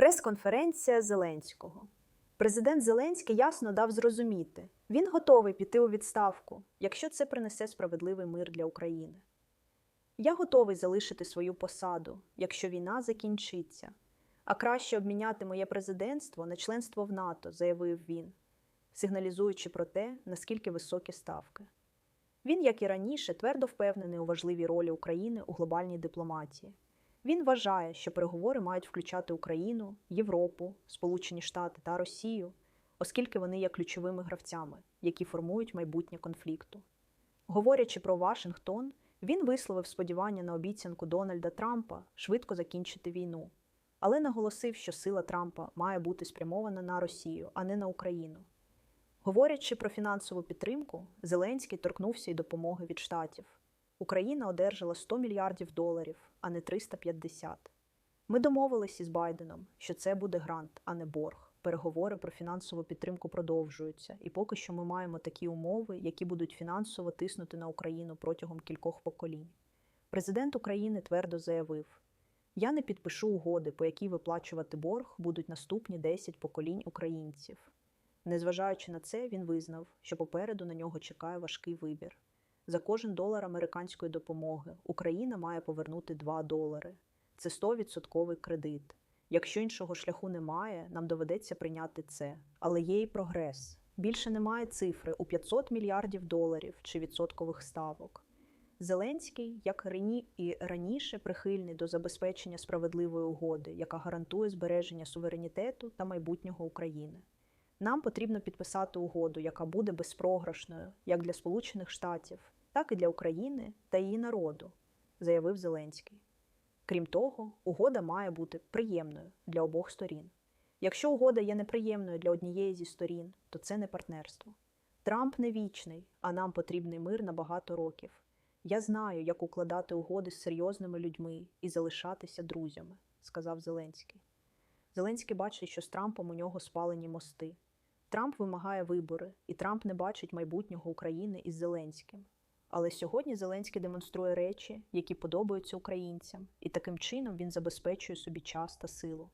Прес-конференція Зеленського. Президент Зеленський ясно дав зрозуміти, він готовий піти у відставку, якщо це принесе справедливий мир для України. Я готовий залишити свою посаду, якщо війна закінчиться, а краще обміняти моє президентство на членство в НАТО, заявив він, сигналізуючи про те, наскільки високі ставки. Він, як і раніше, твердо впевнений у важливій ролі України у глобальній дипломатії. Він вважає, що переговори мають включати Україну, Європу, Сполучені Штати та Росію, оскільки вони є ключовими гравцями, які формують майбутнє конфлікту. Говорячи про Вашингтон, він висловив сподівання на обіцянку Дональда Трампа швидко закінчити війну, але наголосив, що сила Трампа має бути спрямована на Росію, а не на Україну. Говорячи про фінансову підтримку, Зеленський торкнувся й допомоги від штатів. Україна одержала 100 мільярдів доларів, а не 350. Ми домовились із Байденом, що це буде грант, а не борг. Переговори про фінансову підтримку продовжуються, і поки що ми маємо такі умови, які будуть фінансово тиснути на Україну протягом кількох поколінь. Президент України твердо заявив: Я не підпишу угоди, по якій виплачувати борг будуть наступні 10 поколінь українців. Незважаючи на це, він визнав, що попереду на нього чекає важкий вибір. За кожен долар американської допомоги Україна має повернути 2 долари. Це 100% кредит. Якщо іншого шляху немає, нам доведеться прийняти це. Але є і прогрес. Більше немає цифри у 500 мільярдів доларів чи відсоткових ставок. Зеленський, як і раніше, прихильний до забезпечення справедливої угоди, яка гарантує збереження суверенітету та майбутнього України. Нам потрібно підписати угоду, яка буде безпрограшною як для Сполучених Штатів, так і для України та її народу, заявив Зеленський. Крім того, угода має бути приємною для обох сторін. Якщо угода є неприємною для однієї зі сторін, то це не партнерство. Трамп не вічний, а нам потрібний мир на багато років. Я знаю, як укладати угоди з серйозними людьми і залишатися друзями, сказав Зеленський. Зеленський бачить, що з Трампом у нього спалені мости. Трамп вимагає вибори, і Трамп не бачить майбутнього України із Зеленським. Але сьогодні Зеленський демонструє речі, які подобаються українцям, і таким чином він забезпечує собі час та силу.